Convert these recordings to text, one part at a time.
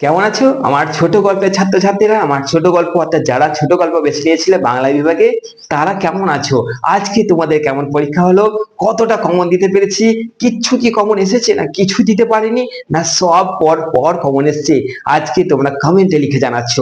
কেমন আছো? আমার ছোট গল্পের ছাত্রছাত্রীরা, আমার ছোট গল্প, অর্থাৎ যারা ছোট গল্প বেছে নিয়েছিলে বাংলা বিভাগে, তারা কেমন আছো? আজকে তোমাদের কেমন পরীক্ষা হলো? কতটা কমন দিতে পেরেছি? কিচ্ছু কি কমন এসেছে না কিছু দিতে পারিনি? না সব পর পর কমন এসেছে। আজকে তোমরা কমেন্টে লিখে জানাচ্ছ।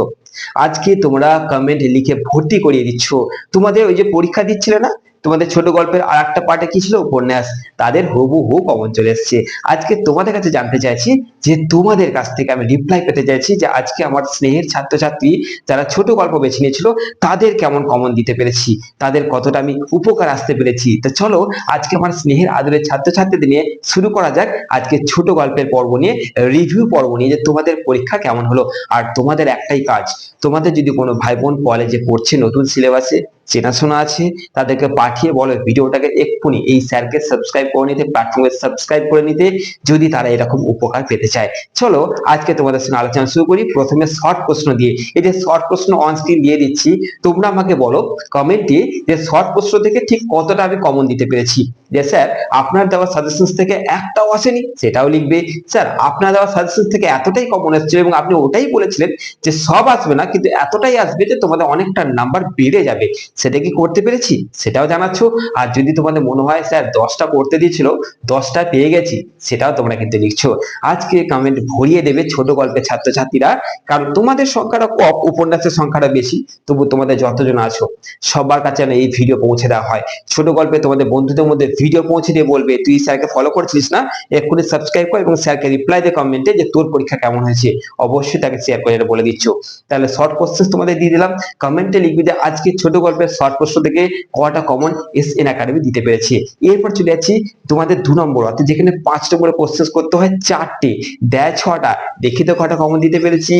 আজকে তোমরা কমেন্ট লিখে ভর্তি করিয়ে দিচ্ছ। তোমাদের ওই যে পরীক্ষা দিচ্ছিলে না? তোমাদের ছোট গল্পের আর একটা পার্টে কি ছিল? উপন্যাস। তাদের হবু হু কমন চলে এসছে। আজকে তোমাদের কাছে জানতে চাইছি যে তোমাদের কাছ থেকে আমি রিপ্লাই পেতে চাইছি যে আজকে আমার স্নেহের ছাত্রছাত্রী যারা ছোট গল্প বেছে নিয়েছিল, তাদের কেমন কমন দিতে পেরেছি? তাদের কতটা আমি উপকার আসতে পেরেছি? তো চলো, আজকে আমার স্নেহের আদরের ছাত্রছাত্রীদের নিয়ে শুরু করা যাক আজকে ছোট গল্পের পর্ব নিয়ে রিভিউ পর্ব নিয়ে যে তোমাদের পরীক্ষা কেমন হলো। আর তোমাদের একটাই কাজ, তোমাদের যদি কোনো ভাই বোন কলেজে পড়ছে নতুন সিলেবাসে চেনাশোনা আছে, তাদেরকে পাঠিয়ে বলে ভিডিওটাকে এক্ষুনি। এই স্যারকে সাবস্ক্রাইব করে নিতে প্ল্যাটফর্মে সাবস্ক্রাইব করে নিতে, যদি তারা এরকম উপকার পেতে চায়। চলো, আজকে তোমাদের সঙ্গে আলোচনা শুরু করি প্রথমে শর্ট প্রশ্ন দিয়ে। এই যে শর্ট প্রশ্ন অন স্ক্রিন দিয়ে দিচ্ছি, তোমরা আমাকে বলো কমেন্টে যে শর্ট প্রশ্ন থেকে ঠিক কতটা আমি কমন দিতে পেরেছি। যে স্যার, আপনার দেওয়া সাজেশন থেকে একটাও আসেনি, সেটাও লিখবে। স্যার, আপনার দেওয়া সাজেশন থেকে এতটাই কমন এসেছিল এবং আপনি ওটাই বলেছিলেন যে সব আসবে না, কিন্তু এতটাই আসবে যে তোমাদের অনেকটা নাম্বার বেড়ে যাবে। সেটা কি করতে পেরেছি? সেটাও জানাচ্ছ। আর যদি তোমাদের মনে হয়, স্যার, দশটা করতে দিয়েছিল, দশটা পেয়ে গেছি, সেটাও তোমরা কিন্তু লিখছো। আজকে কমেন্ট ভরিয়ে দেবে ছোট গল্পের ছাত্রছাত্রীরা, কারণ তোমাদের সংখ্যাটা কম, উপন্যাসের সংখ্যাটা বেশি, তবু তোমাদের যতজন আছো, সবার কাছে এই ভিডিও পৌঁছে দেওয়া হয়। ছোট গল্পে তোমাদের বন্ধুদের মধ্যে ভিডিও পৌঁছে দিয়ে বলবে, তুই স্যারকে ফলো করছিস না? এক্ষুনি সাবস্ক্রাইব কর এবং স্যারকে রিপ্লাই দে কমেন্টে যে তোর পরীক্ষা কেমন হয়েছে। অবশ্যই তাকে শেয়ার করে বলে দিচ্ছ। তাহলে শর্ট কোশ্চেন তোমাদের দিয়ে দিলাম। কমেন্টে লিখবি যে, আজকে ছোট গল্পের শর্ট প্রশ্ন থেকে কটা কমন এস এন একাডেমি দিতে পেরেছি? এরপর চলে যাচ্ছি তোমাদের দু নম্বর অর্থাৎ যেখানে পাঁচ নম্বরে কোশ্চেন করতে হয় চারটে। দেয় ছটা। দেখি তো কটা কমন দিতে পেরেছি।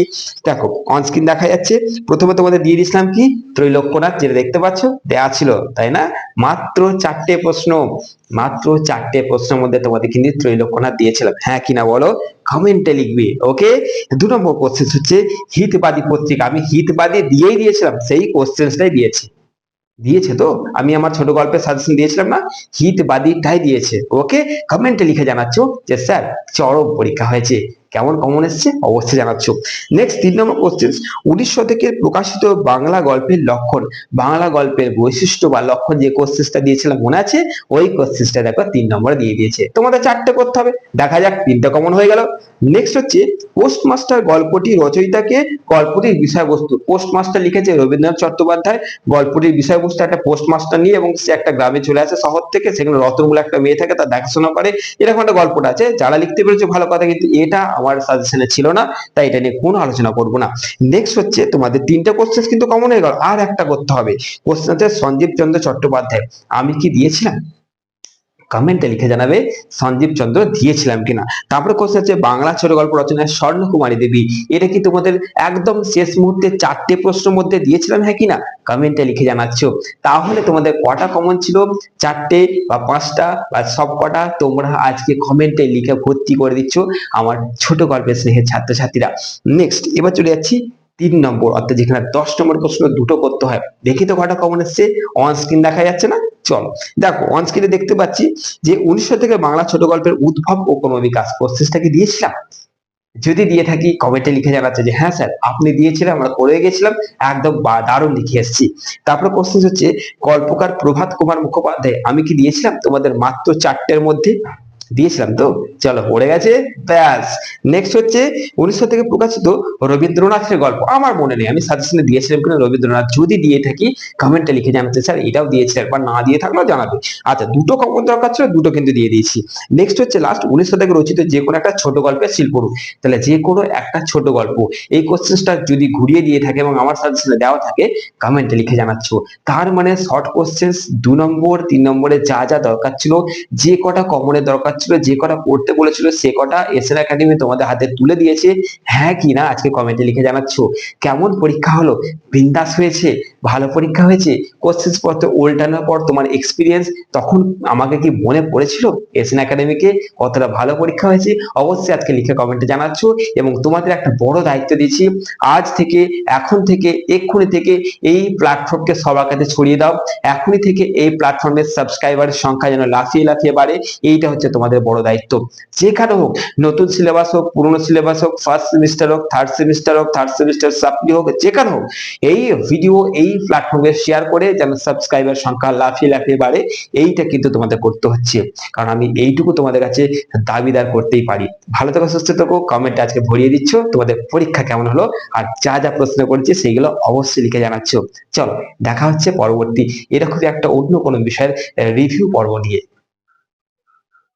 দেখো অনস্ক্রিন দেখা যাচ্ছে। প্রথমে তোমাদের দিয়ে দিয়েছিলাম কি? ত্রৈলক্যনাথ, যেটা দেখতে পাচ্ছ, দেয়া ছিল, তাই না? মাত্র চারটে প্রশ্ন। মাত্র চারটে প্রশ্নের মধ্যে তোমাদের কিন্তু ত্রৈলক্ষণা দিয়েছিলাম। হ্যাঁ কিনা বলো? কমেন্টে লিখবে ওকে দু নম্বর কোশ্চেন হচ্ছে, হিতবাদী পত্রিকা, আমি হিতবাদী দিয়েই দিয়েছিলাম, সেই কোশ্চেন্সটাই দিয়েছি। দিয়েছে তো? আমি আমার ছোট গল্পের সাজেশন দিয়েছিলাম না? হিতবাদীটাই দিয়েছে ওকে কমেন্টে লিখে জানাচ্ছ যে, স্যার, চরম পরীক্ষা হয়েছে। কেমন কমন এসছে? অবশ্যই জানাচ্ছ। নেক্সট তিন নম্বর কোশ্চেন উনিশ শতকের প্রকাশিত বাংলা গল্পের লক্ষণ, বাংলা গল্পের বৈশিষ্ট্য বা লক্ষণ যে কোশ্চেনটা দিয়েছিলাম মনে আছে? ওই কোশ্চেনটা দেখো তিন নম্বরে দিয়ে দিয়েছে। তোমাদের চারটে করতে হবে, দেখা যাক তিনটা কমন হয়ে গেল। নেক্সট হচ্ছে পোস্টমাস্টার গল্পটি রচয়িতাকে গল্পটির বিষয়বস্তু পোস্টমাস্টার লিখেছে রবীন্দ্রনাথ চট্টোপাধ্যায়। গল্পটির বিষয়বস্তু একটা পোস্টমাস্টার নিয়ে এবং সে একটা গ্রামে চলে আসে শহর থেকে, সেখানে রতন বলে একটা মেয়ে থাকে, তার দেখাশোনা করে। এরকম একটা গল্পটা আছে, যারা লিখতে পেরেছে ভালো কথা, কিন্তু এটা আমার সাজেশনে ছিল না, তাই এটা নিয়ে কোনো আলোচনা করব না। নেক্সট হচ্ছে, তোমাদের তিনটা কোশ্চেন কিন্তু কমন হয়ে গেল। আর একটা করতে হবে। কোশ্চেন হচ্ছে সঞ্জীব চন্দ্র চট্টোপাধ্যায়, আমি কি দিয়েছিলাম? কমেন্টে লিখে জানাবে, সঞ্জীব চন্দ্র দিয়েছিলাম কিনা। তারপরে কোশ্চেন হচ্ছে, বাংলা ছোট গল্প রচনায় স্বর্ণকুমারী দেবী। এটা কি তোমাদের একদম শেষ মুহূর্তে চারটে প্রশ্নের মধ্যে দিয়েছিলাম হ্যাঁ কিনা? কমেন্টে লিখে জানাচ্ছ। তাহলে তোমাদের কটা কমন ছিল? চারটে বা পাঁচটা বা সব কটা? তোমরা আজকে কমেন্টে লিখে ভর্তি করে দিচ্ছ আমার ছোট গল্পের স্নেহের ছাত্রছাত্রীরা। নেক্সট এবার চলে যাচ্ছি তিন নম্বর। অর্থাৎ যেখানে দশ নম্বর প্রশ্ন দুটো করতে হয়। দেখি তো কটা কমন এসছে। অন স্ক্রিন দেখা যাচ্ছে না? চলো। দেখো অন স্ক্রিনে দেখতে পাচ্ছি যে উনিশশো থেকে বাংলা ছোট গল্পের উদ্ভব ও কোনো বিকাশ প্রসেসটাকে দিয়েছিলাম? যদি দিয়ে থাকি কমেন্টে লিখে জানাচ্ছে যে হ্যাঁ স্যার আপনি দিয়েছিলেন, আমরা করে গেছিলাম, একদম দারুণ লিখে এসেছি। তারপরে কোশ্চেন হচ্ছে গল্পকার প্রভাত কুমার মুখোপাধ্যায়, আমি কি দিয়েছিলাম তোমাদের মাত্র চারটের মধ্যে? দিয়েছিলাম। তো চলো, পড়ে গেছে, ব্যাস। নেক্সট হচ্ছে উনিশশো থেকে প্রকাশিত রবীন্দ্রনাথের গল্প। আমার মনে নেই, আমি সাজেশনে দিয়েছিলাম কিনা, রবীন্দ্রনাথ যদি দিয়ে থাকি কমেন্টে লিখে জানাতে স্যার, এটাও দিয়েছিলেন বা না দিয়ে থাকলেও জানাবে। আচ্ছা দুটো কমন দরকার ছিল, দুটো কিন্তু দিয়ে দিয়েছি। নেক্সট হচ্ছে লাস্ট উনিশশো থেকে রচিত যে কোনো একটা ছোট গল্পের শিল্পরূপ তাহলে যে কোনো একটা ছোট গল্প, এই কোশ্চেনটা যদি ঘুরিয়ে দিয়ে থাকে এবং আমার সাজেশনে দেওয়া থাকে কমেন্টে লিখে জানাচ্ছ। তার মানে শর্ট কোশ্চেন দু নম্বর, তিন নম্বরে যা যা দরকার ছিল, যে কটা কমনের দরকার ছিল যে কটা পড়তে বলেছিল, সে কটা এসএন একাডেমি তোমাদের হাতে তুলে দিয়েছে। হ্যাঁ কি না? আজকে কমেন্টে লিখে জানাচ্ছ। কেমন পরীক্ষা হলো? বিন্দাস হয়েছে? ভালো পরীক্ষা হয়েছে? কোশ্চেন পত্র উল্টানোর পর তোমার এক্সপিরিয়েন্স তখন আমাকে কি মনে পড়েছিল এসএন একাডেমিকে কতটা ভালো পরীক্ষা হয়েছে? অবশ্যই আজকে লিখে কমেন্টে জানাচ্ছ। এবং তোমাদের একটা বড় দায়িত্ব দিচ্ছি আজ থেকে, এখন থেকে, এক্ষুনি থেকে এই প্ল্যাটফর্মকে সবার কাছে ছড়িয়ে দাও। এখনই থেকে এই প্ল্যাটফর্মের সাবস্ক্রাইবারের সংখ্যা যেন লাফিয়ে লাফিয়ে বাড়ে। এইটা হচ্ছে তোমাদের তোমাদের বড় দায়িত্ব। যেখানে হোক, নতুন সিলেবাস হোক, পুরনো সিলেবাস হোক ফার্স্ট সেমিস্টার হোক থার্ড সেমিস্টার হোক থার্ড সেমিস্টার সাপ্লি হোক, যেখানে হোক, এই ভিডিও এই প্ল্যাটফর্মে শেয়ার করে যেন সাবস্ক্রাইবার সংখ্যা লাফিয়ে লাফিয়ে বাড়ে, এইটা কিন্তু তোমাদের করতে হচ্ছে। কারণ আমি এইটুকু তোমাদের কাছে দাবিদার করতেই পারি। ভালো থেকো, সুস্থ থেকো কমেন্ট আজকে ভরিয়ে দিচ্ছ, তোমাদের পরীক্ষা কেমন হলো, আর যা যা প্রশ্ন করেছি সেইগুলো অবশ্যই লিখে জানাচ্ছ। চলো, দেখা হচ্ছে পরবর্তী, এরকমই একটা অন্য কোনো বিষয়ের রিভিউ পর্ব নিয়ে।